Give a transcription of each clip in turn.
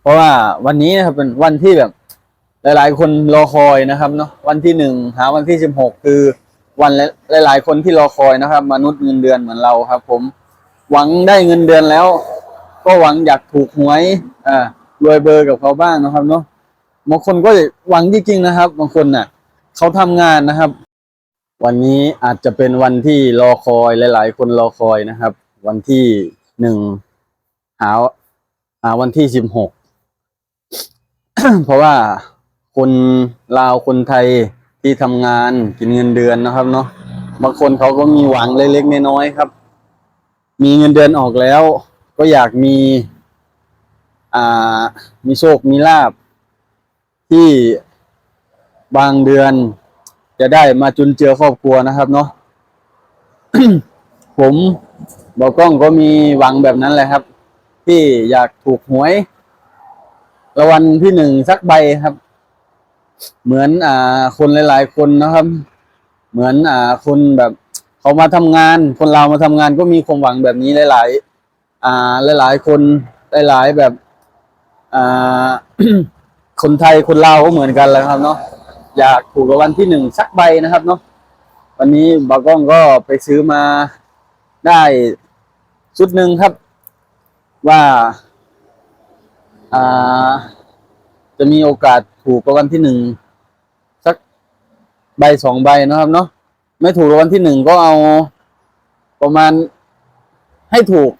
เพราะว่าวันนี้นะครับเป็นวันที่แบบ หลาย ๆ คนรอคอยนะครับเนาะวันที่หนึ่งหาวันที่สิบหกคือวันหลาย ๆ คนที่รอคอยนะครับ มนุษย์เงินเดือนเหมือนเราครับ ผม หวังได้เงินเดือนแล้ว ก็หวังอยากถูกหวยอ่ารวยเบอร์กับเขาบ้างนะครับเนาะบางคนก็หวังจริงๆนะครับ บางคนน่ะเขาทำงานนะครับ วันนี้อาจจะเป็นวันที่รอคอยหลาย ๆ คนรอคอยนะครับ วันที่หนึ่งหา หาวันที่สิบหก เพราะว่าคนลาวคนไทยที่ทำงานกินเงินเดือนนะครับ เนาะบางคนเขาก็มีหวังเล็กๆน้อยๆครับ มีเงินเดือนออกแล้ว ก็อยากมี อ่า มีโชคมีลาบ ที่บางเดือนจะได้มาจุนเจือครอบครัวนะครับ เนาะผมบอกกล้องก็มีหวังแบบนั้นแหละครับ ที่อยากถูกหวยรางวัลที่หนึ่งสักใบครับ เหมือนอ่าคนหลาย ๆ คนนะครับ เหมือนอ่าคนแบบเขามาทำงาน คนเรามาทำงานก็มีความหวังแบบนี้หลาย ๆ อ่าหลาย ๆ คนหลาย ๆ แบบอ่าคนไทยคนลาวก็เหมือนกันแหล้วครับเนาะอยากถูกรางวัลที่หนึ่งสักใบนะครับเนาะวันนี้บากล้องก็ไปซื้อมาได้ชุดหนึ่งครับ ว่าอ่า จะมีโอกาสถูกรางวัลที่หนึ่งสักใบสองใบนะครับเนาะไม่ถูกรางวัลที่หนึ่งก็เอาประมาณให้ถูก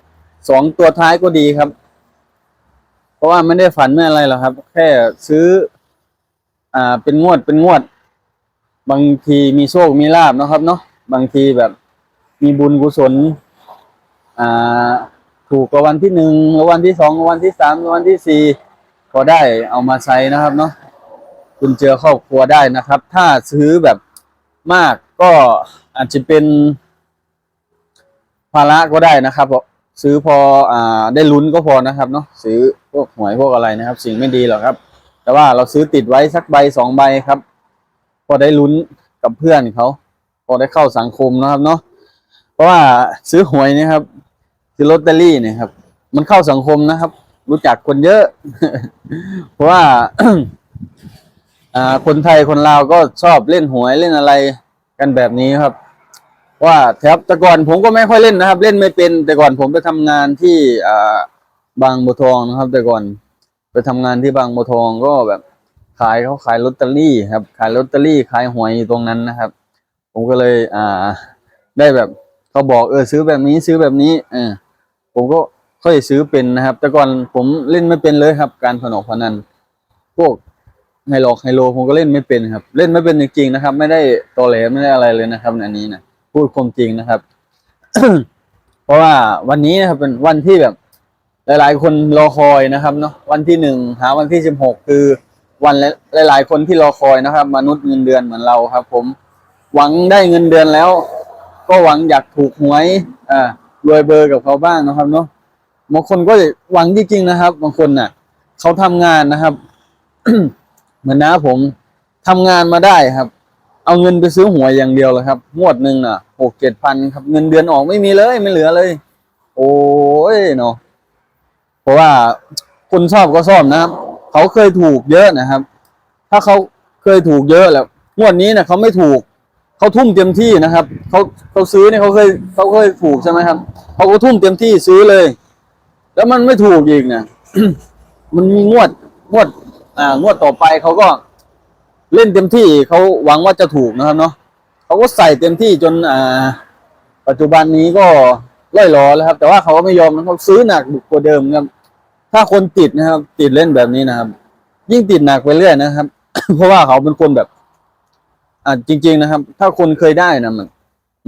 สองตัวท้ายก็ดีครับ เพราะว่าไม่ได้ฝันไม่อะไรหรอกครับ แค่ซื้อ อ่าเป็นงวดเป็นงวด บางทีมีโชคมีลาบนะครับ เนาะบางทีแบบมีบุญกุศล อ่า ถูกราวัลที่หนึ่งวัลที่สองวัลที่สามวัลที่สี่พอได้เอามาใช้นะครับเนาะคุณเจอครอบครัวได้นะครับ ถ้าซื้อแบบมากก็อาจจะเป็นภาระก็ได้นะครับเพราะซื้อพออ่าได้ลุ้นก็พอนะครับเนาะซื้อพวกหวยพวกอะไรนะครับ สิ่งไม่ดีหรอกครับ แต่ว่าเราซื้อติดไว้สักใบสองใบครับ พอได้ลุ้นกับเพื่อนเขาพอได้เข้าสังคมนะครับเนาะเพราะว่าซื้อหวยนะครับ ซื้อลอตเตอรี่เนี่ยครับ มันเข้าสังคมนะครับ รู้จักคนเยอะ เพราะว่า อ่า คนไทยคนลาวก็ชอบเล่นหวยเล่นอะไรกันแบบนี้ครับ ว่าแถบแต่ก่อนผมก็ไม่ค่อยเล่นนะครับ เล่นไม่เป็นแต่ก่อนผมไปทำงานที่อ่าบางบัวทองนะครับ แต่ก่อนไปทำงานที่บางบัวทองก็แบบขายเขาขายลอตเตอรี่ครับ ขายลอตเตอรี่ขายหวยอยู่ตรงนั้นนะครับ ผมก็เลย อ่า ได้แบบ เขาบอกเออซื้อแบบนี้ซื้อแบบนี้เออผมก็ค่อยซื้อเป็นนะครับ แต่ก่อนผมเล่นไม่เป็นเลยครับ การพนกพนันพวกไฮโลไฮโลผมก็เล่นไม่เป็นครับ เล่นไม่เป็นจริงๆนะครับ ไม่ได้ตอแหลไม่ได้อะไรเลยนะครับอันนี้นะพูดความจริงนะครับ เพราะว่าวันนี้นะครับเป็นวันที่แบบ หลาย ๆ คนรอคอยนะครับเนาะวันที่หนึ่งหาวันที่สิบหกคือวันหลาย ๆ คนที่รอคอยนะครับ มนุษย์เงินเดือนเหมือนเราครับ ผมหวังได้เงินเดือนแล้ว ก็หวังอยากถูกหวยอ่ารวยเบอร์กับเขาบ้างนะครับเนาะบางคนก็หวังจริงๆนะครับ บางคนน่ะเขาทำงานนะครับเหมือนน้าผมทำงานมาได้ครับ เอาเงินไปซื้อหวยอย่างเดียวเลยครับงวดหนึ่งน่ะหกเจ็ดพันครับ เงินเดือนออกไม่มีเลยไม่เหลือเลย โอ้ยเนาะเพราะว่าคนชอบก็ชอบนะครับ เขาเคยถูกเยอะนะครับ ถ้าเขาเคยถูกเยอะแล้วงวดนี้นี่ยเขาไม่ถูก เขาทุ่มเต็มที่นะครับเขาเขาซื้อเนี่ยเขาเคยเขาเคยถูกใช่ไหมครับเขาก็ทุ่มเต็มที่ซื้อเลย แล้วมันไม่ถูกอีกเนี่ยมันมีงวดงวด อ่างวดต่อไปเขาก็เล่นเต็มที่เขาหวังว่าจะถูกนะครับเนาะเขาก็ใส่เต็มที่จนอ่า ปัจจุบันนี้ก็ล่อยหลอแล้วครับ แต่ว่าเขาก็ไม่ยอมนะครับซื้อหนักกว่าเดิมครับ ถ้าคนติดนะครับ ติดเล่นแบบนี้นะครับ ยิ่งติดหนักไปเรื่อยนะครับ เพราะว่าเขาเป็นคนแบบ อ่าจริง ๆนะครับ ถ้าคนเคยได้นะมัน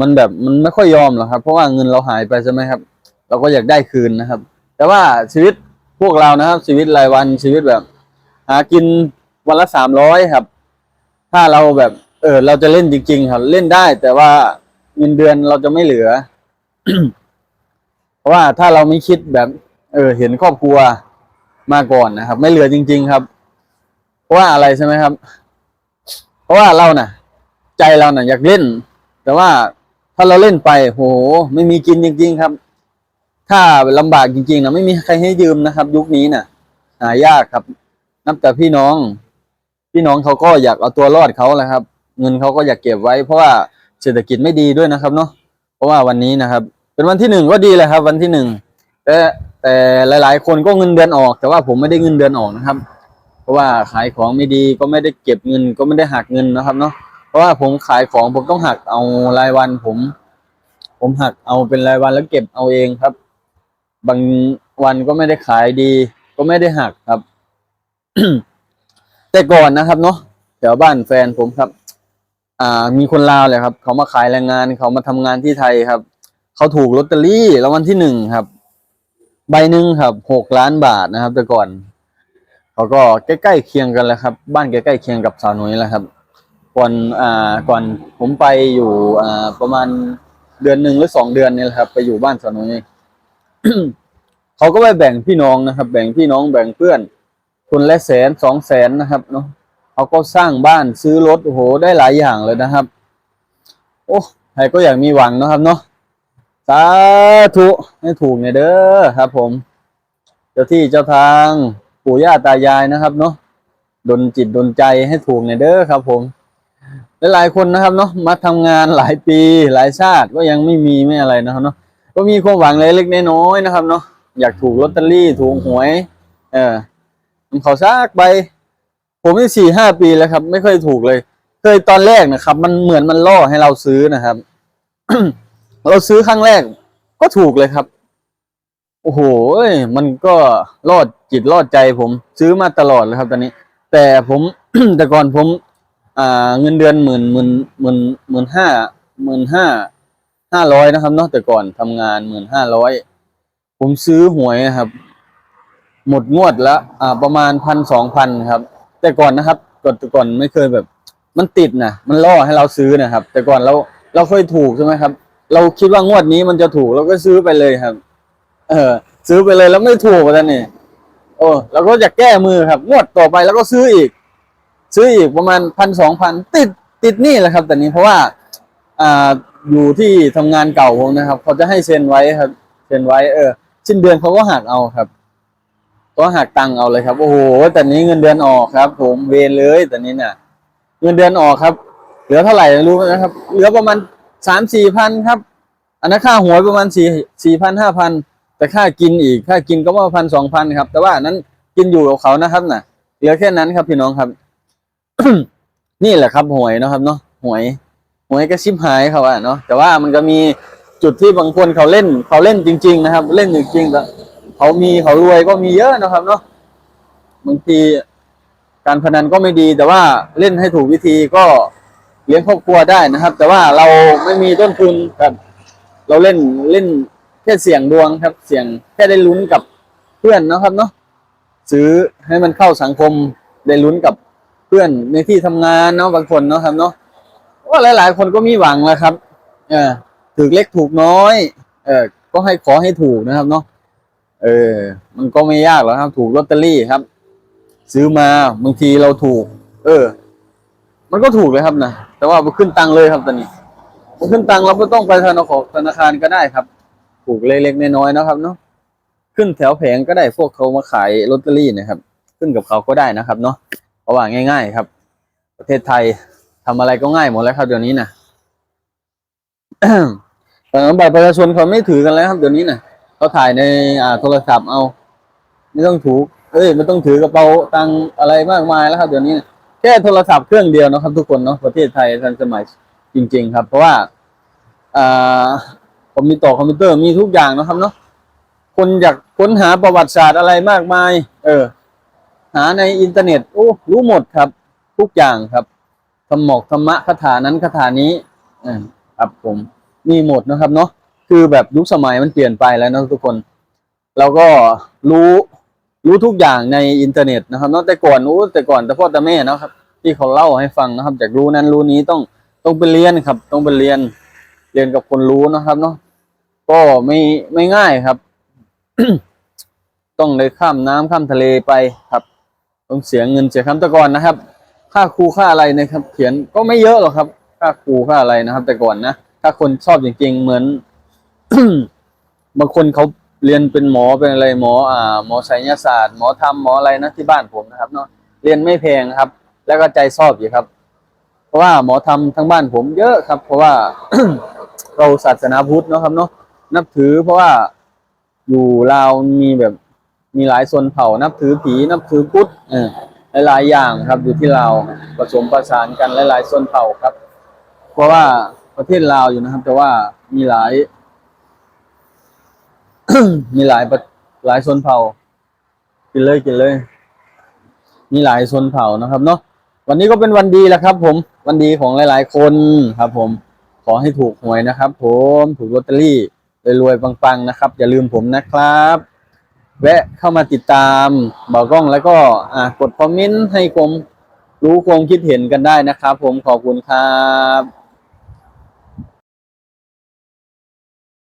มันแบบมันไม่ค่อยยอมหรอกครับ เพราะว่าเงินเราหายไปใช่ไหมครับ เราก็อยากได้คืนนะครับ แต่ว่าชีวิตพวกเรานะครับ ชีวิตรายวันชีวิตแบบ หากินวันละสามร้อยครับ ถ้าเราแบบเออเราจะเล่นจริง ๆ ครับ เล่นได้ แต่ว่าเงินเดือนเราจะไม่เหลือ เพราะว่าถ้าเราไม่คิดแบบ เออ เห็นครอบครัวมาก่อนนะครับ ไม่เหลือจริง ๆ ครับ เพราะว่าอะไรใช่ไหมครับ เพราะว่าเราน่ะ ใจเราน่ะอยากเล่น แต่ว่าถ้าเราเล่นไปโห ไม่มีกินจริง ๆ ครับ ถ้าลำบากจริงๆนะไม่มีใครให้ยืมนะครับ ยุคนี้น่ะ หายากครับ นับแต่พี่น้อง พี่น้องเขาก็อยากเอาตัวรอดเขาแหละครับ เงินเขาก็อยากเก็บไว้ เพราะว่าเศรษฐกิจไม่ดีด้วยนะครับเนาะเพราะว่าวันนี้นะครับ เป็นวันที่หนึ่งก็ดีเลยครับ วันที่หนึ่งแต่แต่หลาย ๆ คนก็เงินเดือนออก แต่ว่าผมไม่ได้เงินเดือนออกนะครับ เพราะว่าขายของไม่ดีก็ไม่ได้เก็บเงินก็ไม่ได้หักเงินนะครับเนาะ ราะว่าผมขายของผมต้องหักเอารายวัน ผม ผมหักเอาเป็นรายวันแล้วเก็บเอาเองครับ บางวันก็ไม่ได้ขายดี ก็ไม่ได้หักครับ แต่ก่อนนะครับ เนาะแถวบ้านแฟนผมครับ อ่า มีคนลาวเลยครับ เขามาขายแรงงานเขามาทำงานที่ไทยครับ เขาถูกลอตเตอรี่รางวัลที่หนึ่งครับ ใบหนึ่งครับหกล้านบาทนะครับ แต่ก่อน เขาก็ใกล้ๆเคียงกันแหล้วครับ บ้านใกล้ๆเคียงกับสาวนุ้ยแล้วครับ ก่อนอ่าก่อนผมไปอยู่อ่าประมาณเดือนหนึ่งหรือสองเดือนนี่แหละครับ ไปอยู่บ้านสนุยเขาก็ไปแบ่งพี่น้องนะครับ แบ่งพี่น้องแบ่งเพื่อน คนละแสนสองแสนนะครับเนาะเขาก็สร้างบ้านซื้อรถโอ้โหได้หลายอย่างเลยนะครับ โอ้ใครก็อยากมีหวังนะครับเนาะสาธุให้ถูกเนี่ยเด้อครับ ผม เจ้าที่เจ้าทางปู่ย่าตายายนะครับ เนาะดนจิตดนใจให้ถูกเนี่ยเด้อครับ ผม หลายคนนะครับเนาะมาทำงานหลายปีหลายชาติก็ยังไม่มีไม่อะไรนะครับเนาะก็มีความหวังเล็กๆน้อยๆนะครับเนาะอยากถูกลอตเตอรี่ถูกหวย เออผมเขาซากไป ผมนี่สี่ห้าปีแล้วครับ ไม่เคยถูกเลย เคยตอนแรกนะครับ มันเหมือนมันล่อให้เราซื้อนะครับเราซื้อครั้งแรก ก็ถูกเลยครับ โอ้โหมันก็รอดจิตรอดใจผมซื้อมาตลอดเลยครับ ตอนนี้ แต่ผมแต่ก่อนผม อ่าเงินเดือนหมื่นหมื่นหมื่นหมื่นห้าหมื่นห้าห้าร้อยนะครับเนาะแต่ก่อนทำงานหมื่นห้าร้อยผมซื้อหวยนะครับ หมดงวดละอ่าประมาณพันสองพันครับ แต่ก่อนนะครับก่อนแต่ก่อนไม่เคยแบบ มันติดนะมันล่อให้เราซื้อนะครับ แต่ก่อนเราเราเคยถูกใช่ไหมครับ เราคิดว่างวดนี้มันจะถูกเราก็ซื้อไปเลยครับ เออ ซื้อไปเลยแล้วไม่ถูกแล้วนี่โอ้เราก็จะแก้มือครับ งวดต่อไปแล้วก็ซื้ออีก ซื้ออีกประมาณพันสองพันติดติดนี่แหละครับ แต่นี้เพราะว่าอ่าอยู่ที่ทำงานเก่าผมนะครับเขาจะให้เซ็นไว้ครับเซ็นไว้เออสิ้นเดือนเขาก็หักเอาครับก็หักตังค์เอาเลยครับโอ้โหแต่นี้เงินเดือนออกครับ ผมเวรเลยแต่นี้เนี่ยเงินเดือนออกครับ เหลือเท่าไหร่รู้ไหมครับ เหลือประมาณสามสี่พันครับ อันนั้นค่าหวยประมาณสี่สี่พันห้าพันแต่ค่ากินอีกค่ากินก็ประมาณพันสองพันครับ แต่ว่านั้นกินอยู่กับเขานะครับน่ะ เหลือแค่นั้นครับพี่น้องครับ นี่แหละครับหวยนะครับเนาะหวย หวยก็ชิบหายเขาอะเนาะแต่ว่ามันก็มีจุดที่บางคนเขาเล่นเขาเล่นจริง ๆ นะครับ เล่นจริงๆแต่เขามีเขารวยก็มีเยอะนะครับเนาะบางทีการพนันก็ไม่ดี แต่ว่าเล่นให้ถูกวิธีก็เลี้ยงครอบครัวได้นะครับ แต่ว่าเราไม่มีต้นทุนครับ เราเล่นเล่นแค่เสี่ยงดวงครับ เสี่ยงแค่ได้ลุ้นกับเพื่อนนะครับเนาะซื้อให้มันเข้าสังคมได้ลุ้นกับ พื่อนในที่ทำงานเนาะบางคนเนาะครับเนาะว่าหลาย ๆ คนก็มีหวังแล้วครับ เออถูกเล็กถูกน้อย เออก็ให้ขอให้ถูกนะครับเนาะเออ มันก็ไม่ยากหรอกครับ ถูกลอตเตอรี่ครับ ซื้อมาบางทีเราถูก เออ มันก็ถูกเลยครับนะแต่ว่าขึ้นตังเลยครับตอนนี้ขึ้นตังเราก็ต้องไปธนาคารธนาคารก็ได้ครับ ถูกเล็กๆน้อยๆนะครับเนาะขึ้นแถวแผงก็ได้พวกเขามาขายลอตเตอรี่นะครับ ขึ้นกับเขาก็ได้นะครับ เนาะ เพราะว่าง่าย ๆ ครับ ประเทศไทยทำอะไรก็ง่ายหมดแล้วครับเดี๋ยวนี้นะแต่บัตรประชาชนเขาไม่ถือกันแล้วครับเดี๋ยวนี้นะเขาถ่ายในอ่าโทรศัพท์เอา ไม่ต้องถูกเอ้ยไม่ต้องถือกระเป๋าตังอะไรมากมายแล้วครับเดี๋ยวนี้นะแค่โทรศัพท์เครื่องเดียวนะครับ ทุกคนเนาะประเทศไทยทันสมัยจริง ๆ ครับ เพราะว่าอ่าคอมพิวเตอคอมพิวเตอร์มีทุกอย่างนะครับเนาะคนอยากค้นหาประวัติศาสตร์อะไรมากมาย เออ หาในอินเทอร์เน็ตโอ้รู้หมดครับ ทุกอย่างครับธรรมอกธรรมะคาถานั้นคาถานี้อครับผมมีหมดนะครับเนาะคือแบบยุคสมัยมันเปลี่ยนไปแล้วนะทุกคน เราก็รู้รู้ทุกอย่างในอินเทอร์เน็ตนะครับเนาะแต่ก่อนอู้แต่ก่อนแต่พ่อแต่แม่นะครับ ที่เขาเล่าให้ฟังนะครับ จากรู้นั้นรู้นี้ต้องต้องไปเรียนครับ ต้องไปเรียนเรียนกับคนรู้นะครับเนาะก็ไม่ไม่ง่ายครับ ต้องเลยข้ามน้ำข้ามทะเลไปครับ ต้องเสียเงินเสียคำแต่ก่อนนะครับ ค่าครูค่าอะไรนะครับ เขียนก็ไม่เยอะหรอกครับ ค่าครูค่าอะไรนะครับ แต่ก่อนนะถ้าคนชอบจริงๆเหมือนบางคนเขาเรียนเป็นหมอเป็นอะไรหมอ อ่า หมอไสยศาสตร์หมอธรรมหมออะไรนะที่บ้านผมนะครับเนาะเรียนไม่แพงครับ แล้วก็ใจชอบอยู่ครับ เพราะว่าหมอธรรมทั้งบ้านผมเยอะครับ เพราะว่าเราศาสนาพุทธเนาะครับเนาะนับถือเพราะว่าอยู่ลาวมีแบบ มีหลายชนเผ่านับถือผีนับถือพุทธหลายๆอย่างครับอยู่ที่ลาวผสมประสานกันหลายๆชนเผ่าครับ เพราะว่าประเทศลาวอยู่นะครับ แต่ว่ามีหลาย มีหลายหลายชนเผ่า กินเลยกินเลย มีหลายชนเผ่านะครับ เนาะวันนี้ก็เป็นวันดีแหล้วครับ ผม วันดีของหลาย ๆ คนครับ ผมขอให้ถูกหวยนะครับ ผมถูกลอตเตอรี่รวยๆปังๆนะครับ อย่าลืมผมนะครับ แวะเข้ามาติดตามบอกกล้องแล้วก็อะกดคอมเมนต์ให้ผมรู้ความคิดเห็นกันได้นะครับ ผมขอบคุณครับ